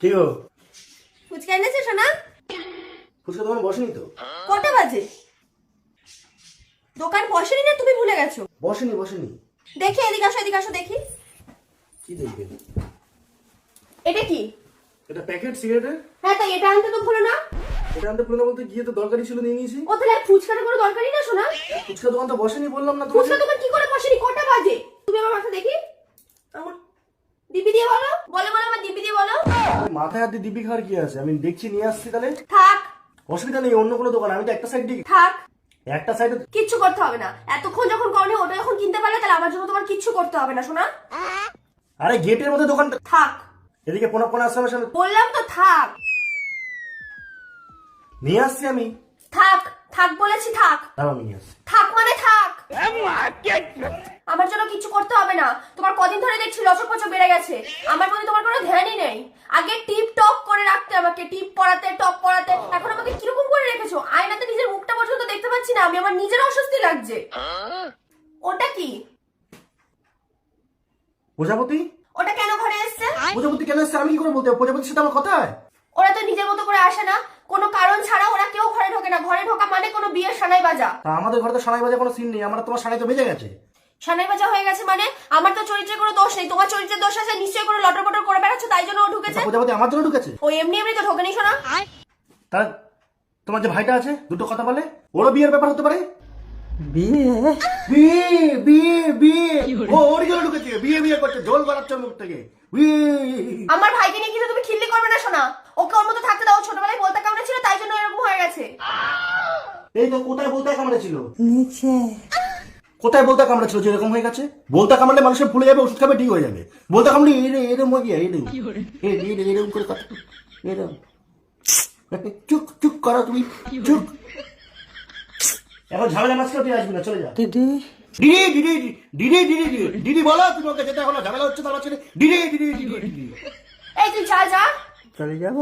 কি গো? ফুচকা এনেছে সোনা? ফুচকা দোকান বসেনি তো? কটা বাজে? দোকান বসেনি না? তুমি ভুলে গেছো? বসেনি বসেনি। দেখি এদিকে আসো এদিকে আসো দেখি। কি দেখবে? এটা কি? এটা প্যাকেট সিগারেটের হ্যাঁ তাই এটা আনতে তো ভুলো না। এটা আনতে পুরোনো বলতে গিয়ে তো দরকারি ছিল নিয়ে নিয়েছি। ও তাহলে ফুচকাটা কোনো দরকারই না শোনা ফুচকা দোকান তো বসেনি বললাম না ফুচকা দোকান কি করে বসেনি? কটা বাজে তুমি আমার মাথা দেখি আমার দিবি দিয়ে বলো বলো বলো আমার দিবি দিয়ে বলো মাথায় হাতে দিবি খাওয়ার কি আছে? আমি দেখছি নিয়ে আসছি তাহলে। থাক। অসুবিধা নেই অন্য কোনো দোকান আমি তো একটা সাইড দিকে থাক। একটা সাইডে কিচ্ছু করতে হবে না। এতক্ষণ যখন করনি ওটা যখন কিনতে পারলে তাহলে আমার জন্য তোমার কিচ্ছু করতে হবে না শোনা? আরে গেটের মধ্যে দোকানটা থাক। এদিকে পোনা পোনা আসামের সামনে। বললাম তো থাক। নিয়ে আসছি আমি। থাক। থাক বলেছি থাক। দাঁড়াও নিয়ে আসছি। থাক মানে থাক। আমার জন্য কিছু করতে হবে না। কদিন ধরে দেখছি লচক পচক বেড়ে গেছে। আমার প্রতি তোমার কোনো ধ্যানই নেই। আগে টিপ টপ করে রাখতে আমাকে টিপ পড়াতে টপ পড়াতে এখন আমাকে কীরকম করে রেখেছো? আয়নাতে নিজের মুখটা পর্যন্ত দেখতে পাচ্ছি না আমি আমার নিজের অস্বস্তি লাগছে। ওটা কি? প্রজাপতি? ওটা কেন ঘরে এসছে? প্রজাপতি কেন এসছে? আমি কি করে বলতে হবে? প্রজাপতির সাথে আমার কথা হয়? ওরা তো নিজের মতো করে আসে না। কোনো কারণ ছাড়া ওরা কেউ ঘরে ঢোকে না। ঘরে ঢোকা মানে কোনো বিয়ের সানাই বাজা। তা আমাদের ঘরে তো সানাই বাজে কোনো সিন নেই। আমার তোমার সানাই তো বেজে গেছে। সানাই বাজা হয়ে গেছে মানে? আমার তো চরিত্রে কোনো দোষ নেই। তোমার চরিত্রের দোষ আছে নিশ্চয়ই কোনো লটর পটর করে বেড়াচ্ছ তাই জন্য ও ঢুকেছে? প্রজাপতি আমার জন্য ঢুকেছে। ও এমনি এমনি তো ঢোকেনি শোনা তার তোমার যে ভাইটা আছে দুটো কথা বলে। ওরও বিয়ের ব্যাপার হতে পারে। বিয়ে? বিয়ে বিয়ে বিয়ে। ও ওর জন্য ঢুকেছে। বিয়ে বিয়ে করছে জল বাড়াচ্ছে মুখ থেকে। আমার ভাইকে নিয়ে কিন্তু তুমি খিল্লি করবে না শোনা ওকে ওর মতো থাকতে দাও ছোটবেলায় বলতে ছিল তাই জন্য এরকম হয়ে গেছে। এই তো কোথায় বলতে কামড়েছিল নিচে। কোথায় বলতে কামড়েছিল যে এরকম হয়ে গেছে? বলতে কামড়লে মানুষের ফুলে যাবে ওষুধ খাবে ঠিক হয়ে যাবে। বলতে কামড়ে এরে এরম হয়ে গিয়ে এরম এরম করে? কথা। এরম চুপ চুপ করো তুমি। চুপ। এখন ঝামেলা মাছ তুই আসবি না চলে যা। দিদি। দিদি দিদি দিদি দিদি দিদি দিদি বলো তুমি ওকে যেতে হলো ঝামেলা হচ্ছে তার মাঝখানে দিদি দিদি দিদি দিদি। এই তুই যা যা। চলে যাব?